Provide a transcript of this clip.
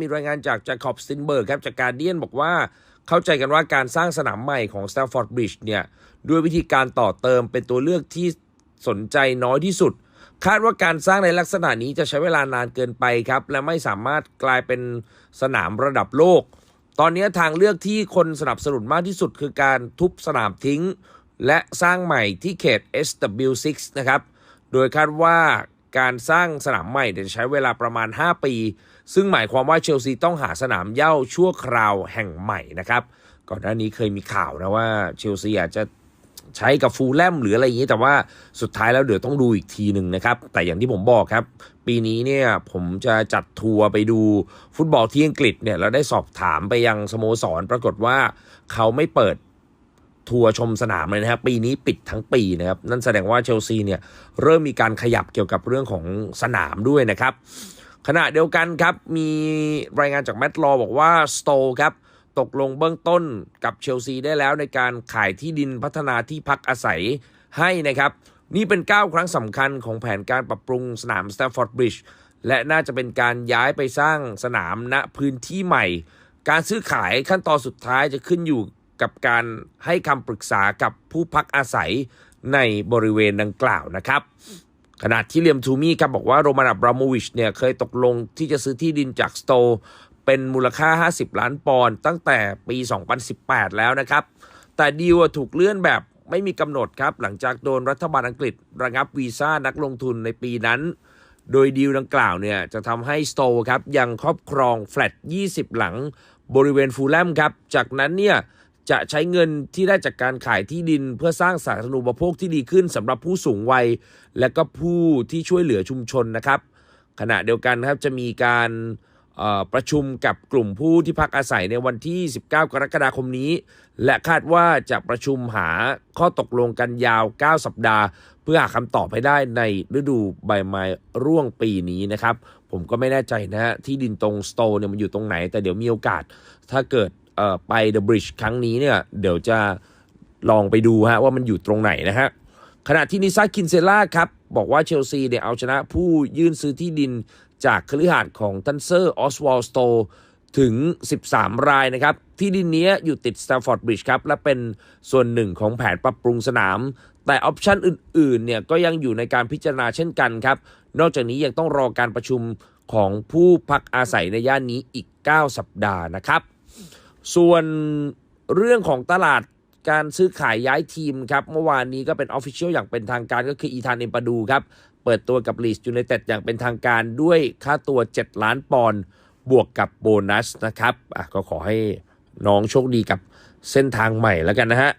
มีรายงานจากจาคอบสตินเบิร์กครับจากการเดียนบอกว่าเข้าใจกันว่าการสร้างสนามใหม่ของ Stamford Bridge เนี่ยด้วยวิธีการต่อเติมเป็นตัวเลือกที่สนใจน้อยที่สุด คาดว่าการสร้างในลักษณะนี้จะใช้เวลานานเกินไปครับ และไม่สามารถกลายเป็นสนามระดับโลก ตอนนี้ทางเลือกที่คนสนับสนุนมากที่สุด คือการทุบสนามทิ้ง และสร้างใหม่ที่เขต SW6 นะครับโดยคาดว่า การสร้างสนามใหม่จะใช้เวลาประมาณ 5 ปี ซึ่งหมายความว่าเชลซีต้องหาสนามเย่าชั่วคราวแห่งใหม่นะครับก่อนหน้านี้เคยมีข่าวนะว่าเชลซีอาจจะใช้กับฟูลแลมหรืออะไรอย่างนี้แต่ว่าสุดท้ายแล้วเดี๋ยวต้องดูอีกทีหนึ่งนะครับ แต่อย่างที่ผมบอกครับ ปีนี้เนี่ยผมจะจัดทัวร์ไปดูฟุตบอลที่อังกฤษเนี่ยเราได้สอบถามไปยังสโมสรปรากฏว่าเขาไม่เปิด ทัวร์ชมสนามเลยนะครับ ปีนี้ปิดทั้งปีนะครับ นั่นแสดงว่าเชลซีเนี่ยเริ่มมีการขยับเกี่ยวกับเรื่องของสนามด้วยนะครับ ขณะเดียวกันครับมีรายงานจากแมตต์ลอบอกว่าสโตครับตกลงเบื้องต้นกับเชลซีได้แล้วในการขายที่ดินพัฒนาที่พักอาศัยให้นะครับ นี่เป็นก้าครั้งสำคัญของแผนการปรับปรุงสนามสแตมฟอร์ดบริดจ์และน่าจะเป็นการย้ายไปสร้างสนามณพื้นที่ใหม่ การซื้อขายขั้นตอนสุดท้ายจะขึ้นอยู่ กับการให้คำปรึกษากับผู้พักอาศัยในบริเวณดังกล่าวนะครับขณะที่เลียมทูมี่ครับบอกว่าโรมันอับราโมวิชเนี่ยเคยตกลงที่จะซื้อที่ดินจากสโตเป็นมูลค่า 50 ล้านปอนด์ตั้งแต่ปี 2018 แล้วนะครับ แต่ดีลถูกเลื่อนแบบไม่มีกำหนดครับ หลังจากโดนรัฐบาลอังกฤษระงับวีซ่านักลงทุนในปีนั้น โดยดีลดังกล่าวเนี่ยจะทำให้สโตครับยังครอบครองแฟลต 20 หลังบริเวณฟูลแลมครับ จากนั้นเนี่ย จะใช้เงินที่ได้จากการขายที่ดิน เพื่อสร้างสาธารณูปโภคที่ดีขึ้นสำหรับผู้สูงวัย และก็ผู้ที่ช่วยเหลือชุมชนนะครับ ขณะเดียวกันครับจะมีการประชุมกับกลุ่มผู้ที่พักอาศัยในวันที่ 19 กรกฎาคมนี้ และคาดว่าจะประชุมหาข้อตกลงกันยาว 9 สัปดาห์ เพื่อหาคำตอบให้ได้ในฤดูใบไม้ร่วงปีนี้นะครับ ผมก็ไม่แน่ใจนะฮะที่ดินตรงสโตเนี่ยมันอยู่ตรงไหน แต่เดี๋ยวมีโอกาสถ้าเกิด ไปเดอะบริดจ์ครั้งนี้เนี่ยเดี๋ยวจะลองไปดูฮะว่ามันอยู่ตรงไหนนะฮะขณะที่นิซาคินเซล่าครับ บอกว่าเชลซีเนี่ยเอาชนะผู้ยื่นซื้อที่ดินจากคฤหาสน์ของทันเซอร์ออสวอลสโตถึง 13 รายนะครับ ที่ดินนี้อยู่ติดสแตมฟอร์ดบริดจ์ครับ และเป็นส่วนหนึ่งของแผนปรับปรุงสนาม แต่ออปชันอื่นๆเนี่ยก็ยังอยู่ในการพิจารณาเช่นกันครับ นอกจากนี้ยังต้องรอการประชุมของผู้พักอาศัยในย่านนี้อีก 9 สัปดาห์นะครับ ส่วนเรื่องของตลาดการซื้อขายย้ายทีมครับ เมื่อวานนี้ก็เป็นออฟฟิเชียลอย่างเป็นทางการก็คืออีธานเอมปาดูครับ เปิดตัวกับลีสยูไนเต็ดอย่างเป็นทางการด้วยค่าตัว 7 ล้านปอนด์บวกกับโบนัสนะครับ อะก็ขอให้น้องโชคดีกับเส้นทางใหม่แล้วกันนะฮะ